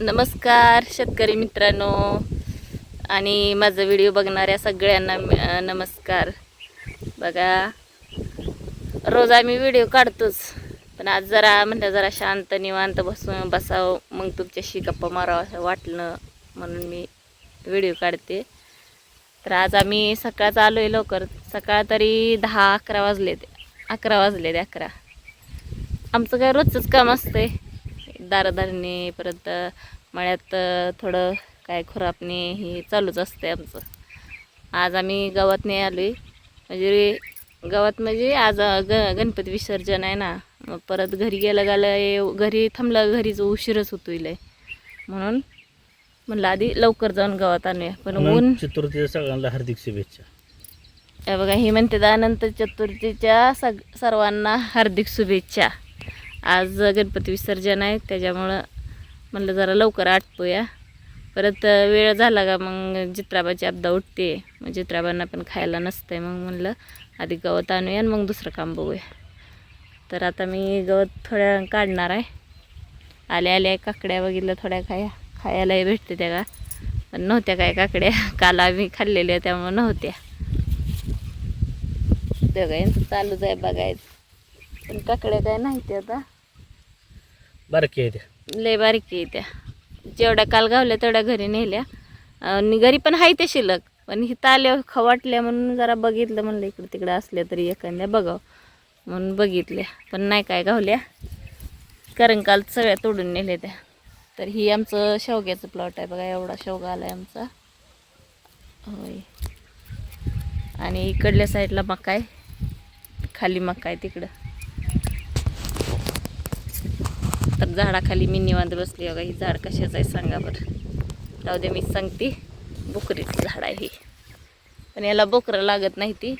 नमस्कार शेतकरी मित्रांनो. आणि माझा व्हिडिओ बघणाऱ्या सगळ्यांना नमस्कार. बघा रोज आम्ही व्हिडिओ काढतोच. पण आज जरा म्हणलं जरा शांत निवांत बसून बसावं. मग तुमच्याशी गप्पा मारावं असं वाटलं म्हणून मी व्हिडिओ काढते. तर आज आम्ही सकाळचं आलो आहे लवकर. सकाळ तरी दहा अकरा वाजले अकरा वाजले ते अकरा. आमचं काय रोजचंच काम असतंय. आहे धरणे परत मळ्यात थोडं काय खुरापणे हे चालूच असते आमचं. आज आम्ही गावातने आलो आहे म्हणजे गावात म्हणजे आज ग गणपती विसर्जन आहे ना. मग परत घरी गेलं गेलं घरी थांबलं घरीच उशीरच होतो इले म्हणून म्हणलं आधी लवकर जाऊन गावात आणूया. पण ऊन चतुर्थीच्या सगळ्यांना हार्दिक शुभेच्छा. हे बघा हे म्हणते अनंत चतुर्थीच्या सग सर्वांना हार्दिक शुभेच्छा. आज गणपती विसर्जन आहे त्याच्यामुळं म्हणलं जरा लवकर आटपूया. परत वेळ झाला का मग जित्राबाची आपदा उठते. मग जित्राबांना पण खायला नसतंय मग म्हणलं आधी गवत आणूया आणि मग दुसरं काम बघूया. तर आता मी गवत थोड्या काढणार आहे. आल्या आल्या काकड्या बघितल्या थोड्या खाया खायलाही भेटते त्या का. पण नव्हत्या काय काकड्या. काल आम्ही खाल्लेल्या त्यामुळं नव्हत्या. बघा चालूच आहे बघायचं. पण काकड्या काय नाही ते आता. बारकी आहे त्या लय बारीक आहे त्या. जेवढ्या काल गावल्या तेवढ्या घरी नेल्या. आणि घरी पण आहे ते शिल्लक. पण हिथं आल्या खवाटल्या म्हणून जरा बघितलं म्हणलं इकडं तिकडं असल्या तरी एखाद्या बघावं म्हणून बघितल्या. पण नाही काय गावल्या. कारण काल सगळ्या तोडून नेल्या त्या. तर ही आमचं शेवग्याचं प्लॉट आहे बघा एवढा शेवगा आला आहे आमचा. होय. आणि इकडल्या साईडला मका आहे. खाली मका आहे तिकडं. तर झाडाखाली मी निवांत बसली. बघा ही झाड कशाचं आहे सांगा बरं. जाऊ दे मी सांगते. बोकरीचं झाड आहे हे. पण याला बोकरं लागत नाही ती.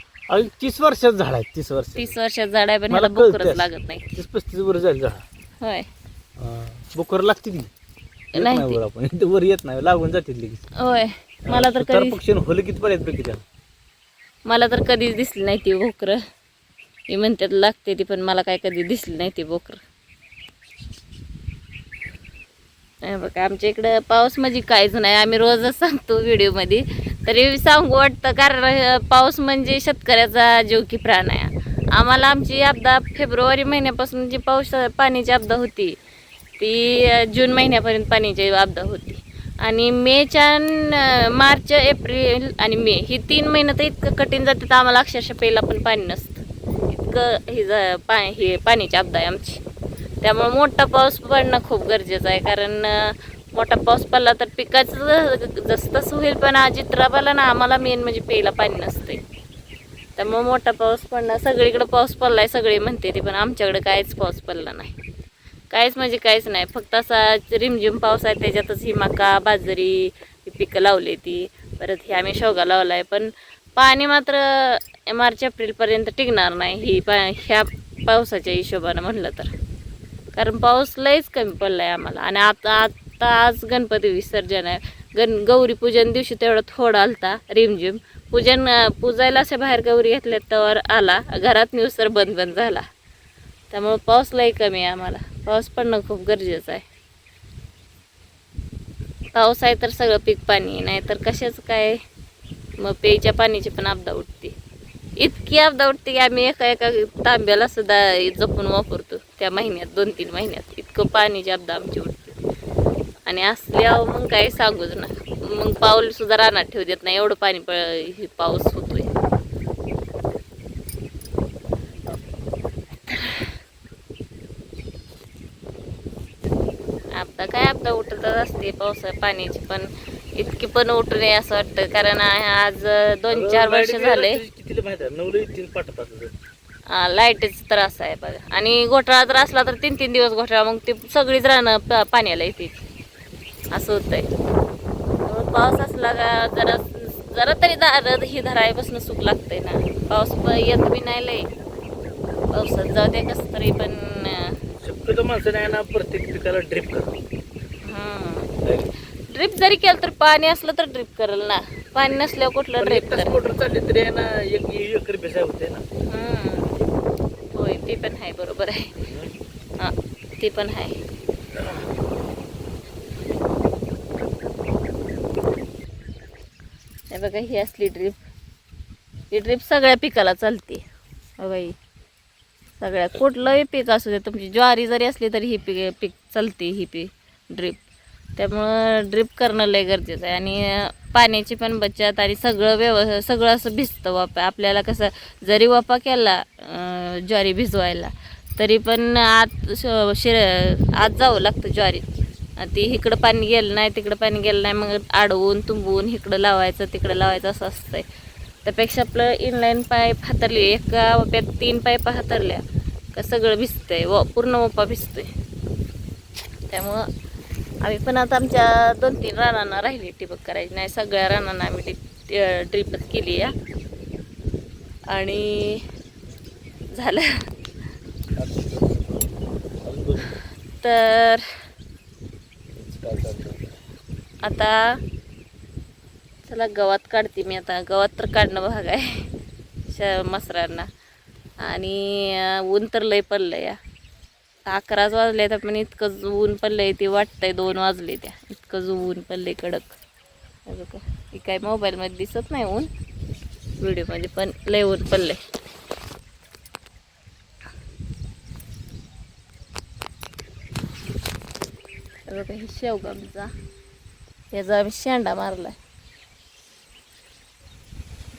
तीस वर्षाचं झाड आहे तीस वर्ष तीस वर्षात झाड आहे पण ह्याला बोकरच. लागत नाही. तीस पस्तीस वर्ष झाली झाड. होय. बोकर लागते ती येत नाही नाही ती. वर आपण. इथं वर येत नाही लागून जाते लगेच. होय. मला तर कधी पक्षी होलं किती पडत पैकी त्याला? मला तर कधीच दिसली नाही ती बोकरं. मी म्हणतात लागते ती पण मला काय कधी दिसली नाही ती बोकरं हे बघा आमच्या इकडं पाऊस म्हणजे काहीच नाही. आम्ही रोजच सांगतो व्हिडिओमध्ये. तरी सांगू वाटतं कारण पाऊस म्हणजे शेतकऱ्याचा जीव की प्राण आहे. आम्हाला आमची आपदा फेब्रुवारी महिन्यापासून जी पाऊस पाण्याची आपदा होती ती जून महिन्यापर्यंत पाण्याची आपदा होती. आणि मेच्या मार्च एप्रिल आणि मे ही तीन महिने तर इतकं कठीण जाते तर आम्हाला अक्षरशः पहिला पण पाणी नसतं. इतकं ही जा पा हे पाण्याची आपदा आहे आमची. त्यामुळे मोठा पाऊस पडणं खूप गरजेचं आहे. कारण मोठा पाऊस पडला तर पिकाचं जसतस जसं तसं होईल पण चित्राबाला ना आम्हाला मेन म्हणजे प्यायला पाणी नसते त्यामुळे मोठा पाऊस पडणं सगळीकडे पाऊस पडलाय सगळे म्हणते ते पण आमच्याकडे काहीच पाऊस पडला नाही. काहीच म्हणजे काहीच नाही फक्त असा रिमझिम पाऊस आहे त्याच्यातच ही मका बाजरी ही पिकं लावली ती. परत हे आम्ही शेवगा लावला आहे पण पाणी मात्र मार्च एप्रिलपर्यंत टिकणार नाही. ही पा ह्या पावसाच्या हिशोबानं म्हणलं तर. कारण पाऊस लयच कमी पडला आहे आम्हाला. आणि आता आता आज गणपती विसर्जन आहे. गण गौरी पूजन दिवशी तेवढा थोडा आलता रिमझिम. पूजन पूजायला असे बाहेर गौरी घेतल्या तर आला. घरात न्यूज तर बंद बंद झाला. त्यामुळं पाऊस लय कमी आहे आम्हाला. पाऊस पडणं खूप गरजेचं आहे. पाऊस आहे तर सगळं पीक पाणी नाही तर कशाच काय? मग प्यायच्या पाण्याची पण आपदा उठते. इतकी आपदा उठते की आम्ही एका एका तांब्याला सुद्धा जपून वापरतो. त्या महिन्यात दोन तीन महिन्यात. इतकं पाण्याची आपदा आमची उठते आणि असल्यावर मग काय सांगूच ना. मग पाऊल सुद्धा रानात ठेवू देत नाही. एवढं पाणी प हे पाऊस होतोय. आता काय आपदा उठतच असते पावसा पाण्याची पण. इतकी पण उठू नये असं वाटतं. कारण आज दोन चार वर्ष झाले. लाईटीचा त्रास आहे बघा. आणि घोटाळा जर असला तर तीन तीन दिवस घोटाळा मग ते सगळीच राहणं पाण्याला येते असं होतंय. पाऊस असला का जरा जरा तरी दार ही धरायपासून सुख लागतंय ना. पाऊस येत बी नाही लय. पावसात जाऊ दे कसं तरी पण शक्यतो माणसाने आहे ना प्रत्येक पिकाला ड्रिप करा. ड्रिप जरी केलं तर पाणी असलं तर ड्रिप करेल ना. पाणी नसल्यावर कुठलं ड्रिप करेल. मोटर चालली तरी आहे ना एक एकर बेसाय होते ना. ती पण आहे बरोबर आहे. हां ती पण आहे. हे बघा ही असली ड्रीप ही ड्रीप सगळ्या पिकाला चालते. हो बाई. सगळ्या कुठलंही पीक असू दे तुमची ज्वारी जरी असली तरी ही पीक पीक चालते ही पीक ड्रीप त्यामुळं ड्रीप करणं लय गरजेचं आहे. आणि पाण्याची पण बचत आणि सगळं व्यव सगळं असं भिजतं वापा आपल्याला कसं जरी वापा केला ज्वारी भिजवायला तरी पण आत श- शिर आत जावं लागतं ज्वारीत ती इकडं पाणी गेलं नाही तिकडं पाणी गेलं नाही मग आडवून तुंबवून इकडं लावायचं तिकडं लावायचं असं असतंय. त्यापेक्षा आपलं इनलाईन पाईप हातरली एका वाप्यात तीन पाईप हातरल्या का सगळं भिजतंय व पूर्ण वप्पा भिजतोय. त्यामुळं आम्ही पण आता आमच्या दोन तीन रानांना राहिली टिपक करायची. नाही सगळ्या रानांना आम्ही टिप केली या. आणि झालं. तर आता चला गवात काढते मी आता. गवात तर काढणं भाग आहे. श मसरांना. आणि ऊन तर लय पडलं या. अकराच वाजले तर पण इतकं ऊन पडलंय ते वाटतंय दोन वाजले त्या. इतकं ऊन पडलंय कडक. हे काय मोबाईलमध्ये दिसत नाही ऊन. व्हिडिओमध्ये पण लय ऊन पडलंय. बघा हे शेवगामचा. याचा आम्ही शेंडा मारलाय.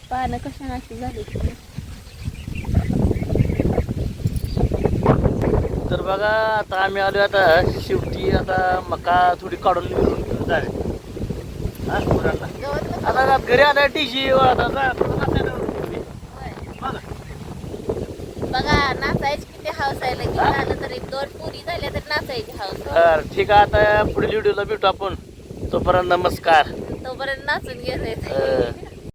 पानं कशा नाशी झाली तर बघा आता आम्ही आलो आता शेवटी आता मका थोडी काढून घेऊन जावे पोरांना. आता घरी आता टीशी आता. बघा. बघा नाचायची किती हाऊस आहे लगेच झालं तर एक दोन पुरी झाल्या तर नाचायची हाऊस ठीक आहे आता पुढील व्हिडिओला भेटू आपण तोपर्यंत नमस्कार तोपर्यंत नाचून घेत